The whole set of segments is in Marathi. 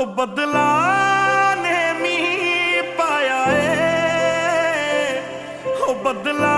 ਉਹ ਬਦਲਾ ਨੇ ਮੀਂਹ ਪਾਇਆ ਏ। ਉਹ ਬਦਲਾ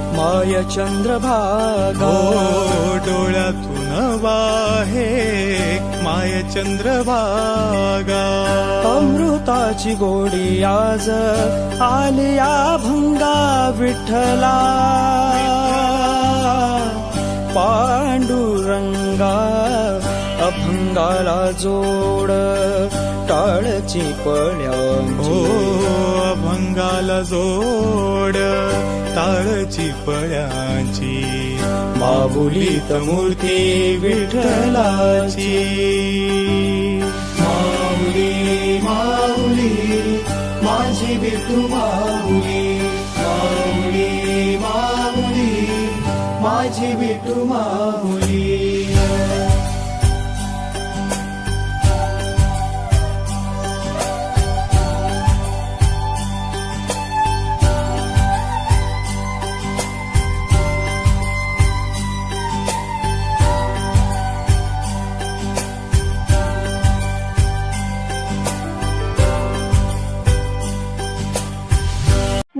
माय चंद्रभागा. डोळ्यातून वाहे माय चंद्रभागा. अमृताची गोडी आज आलिया भंगा विठ्ठला. पांडुरंगा अभंगाला जोड टाळची ओ पळ्यांची अभंगाला जोड ताळची पळ्याची. माऊलीत मूर्ती विठ्ठलाची. माऊली माऊली माझी विठू माऊली माऊली माऊली माझी विठू माऊली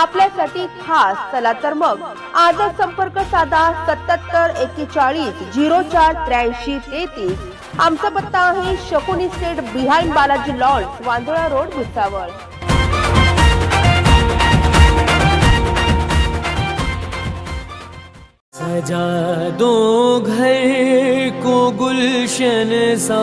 आपल्यासाठी खास. चला तर मग आजच संपर्क साधा सत्याहत्तर एक्केचाळीस झिरो चार त्र्याऐंशी तेहतीस. आमचा पत्ता आहे Shakuni state behind Balaji lawns Wandhola road Bhusawal. सजा दो घर को गुलशन सा